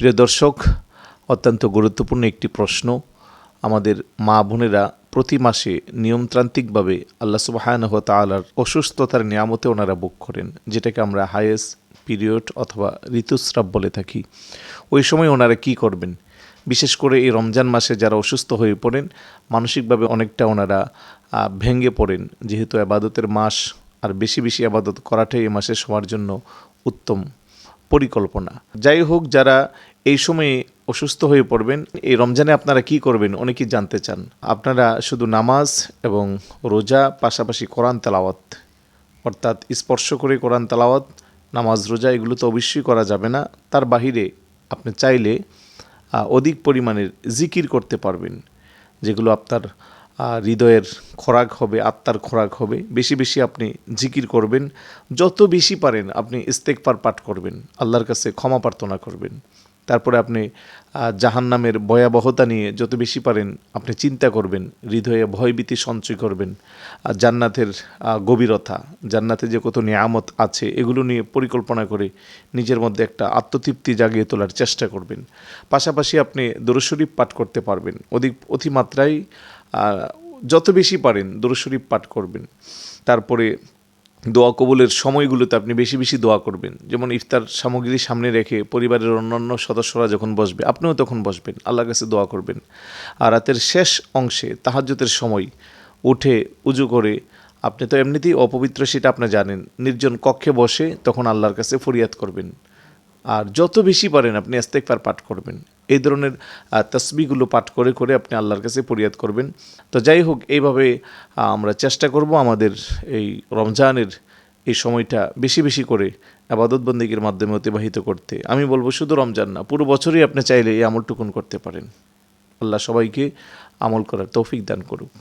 প্রিয় দর্শক, অত্যন্ত গুরুত্বপূর্ণ একটি প্রশ্ন। আমাদের মা বোনেরা প্রতি মাসে নিয়মতান্ত্রিকভাবে আল্লাহ সুবাহানহ তালার অসুস্থতার নিয়ামতে ওনারা বুক করেন, যেটাকে আমরা হায়েস্ট পিরিয়ড অথবা ঋতুস্রাব বলে থাকি। ওই সময় ওনারা কি করবেন? বিশেষ করে এই রমজান মাসে যারা অসুস্থ হয়ে পড়েন, মানসিকভাবে অনেকটা ওনারা ভেঙে পড়েন। যেহেতু আবাদতের মাস, আর বেশি বেশি আবাদত করাটাই এই মাসে সবার জন্য উত্তম। পরিকল্পনা। যাই হোক যারা এই সময়ে অসুস্থ হয়ে পড়বেন, এই রমজানে আপনারা কি করবেন অনেকেই জানতে চান? আপনারা শুধু নামাজ এবং রোজা, পাশাপাশি কোরআন তেলাওয়াত। অর্থাৎ স্পর্শ করে কোরআন তেলাওয়াত, নামাজ, রোজা, এগুলো তো অবশ্যই করা যাবে না। তার বাহিরে আপনি চাইলে অধিক পরিমাণের জিকির করতে পারবেন, যেগুলো আপনার হৃদয়ের খোরাক হবে, আত্মার খোরাক হবে। বেশি বেশি আপনি জিকির করবেন। যত বেশি পারেন আপনি ইস্তেকবার পাঠ করবেন। আল্লাহর কাছে ক্ষমা প্রার্থনা করবেন। তারপরে আপনি জাহান্নামের ভয়াবহতা নিয়ে যত বেশি পারেন আপনি চিন্তা করবেন, হৃদয়ে ভয়ভীতি সঞ্চয় করবেন। আর জান্নাতের গভীরতা, জান্নাতে যে কত নিয়ামত আছে, এগুলো নিয়ে পরিকল্পনা করে নিজের মধ্যে একটা আত্মতৃপ্তি জাগিয়ে তোলার চেষ্টা করবেন। পাশাপাশি আপনি দরশরীফ পাঠ করতে পারবেন। অধিক, অতিমাত্রায় যত বেশি পারেন দরশরীফ পাঠ করবেন। তারপরে দোয়া কবুলের সময়গুলোতে আপনি বেশি বেশি দোয়া করবেন। যেমন ইফতার সামগ্রী সামনে রেখে পরিবারের অন্যান্য সদস্যরা যখন বসবে, আপনিও তখন বসবেন, আল্লাহর কাছে দোয়া করবেন। আর রাতের শেষ অংশে তাহাজ্যতের সময় উঠে উজু করে, আপনি তো এমনিতেই অপবিত্র, সেটা আপনি জানেন। নির্জন কক্ষে বসে তখন আল্লাহর কাছে ফরিয়াদ করবেন। আর যত বেশি পারেন আপনি ইস্তেকবার পাঠ করবেন। এই ধরনের তসবিগুলো পাঠ করে করে আপনি আল্লাহর কাছে ফরিয়াদ করবেন। তো যাই হোক, এইভাবে আমরা চেষ্টা করব আমাদের এই রমজানের এই সময়টা বেশি বেশি করে আবাদত বন্দীগীর মাধ্যমে অতিবাহিত করতে। আমি বলব শুধু রমজান না, পুরো বছরই আপনি চাইলে এই আমলটুকুন করতে পারেন। আল্লাহ সবাইকে আমল করার তৌফিক দান করুক।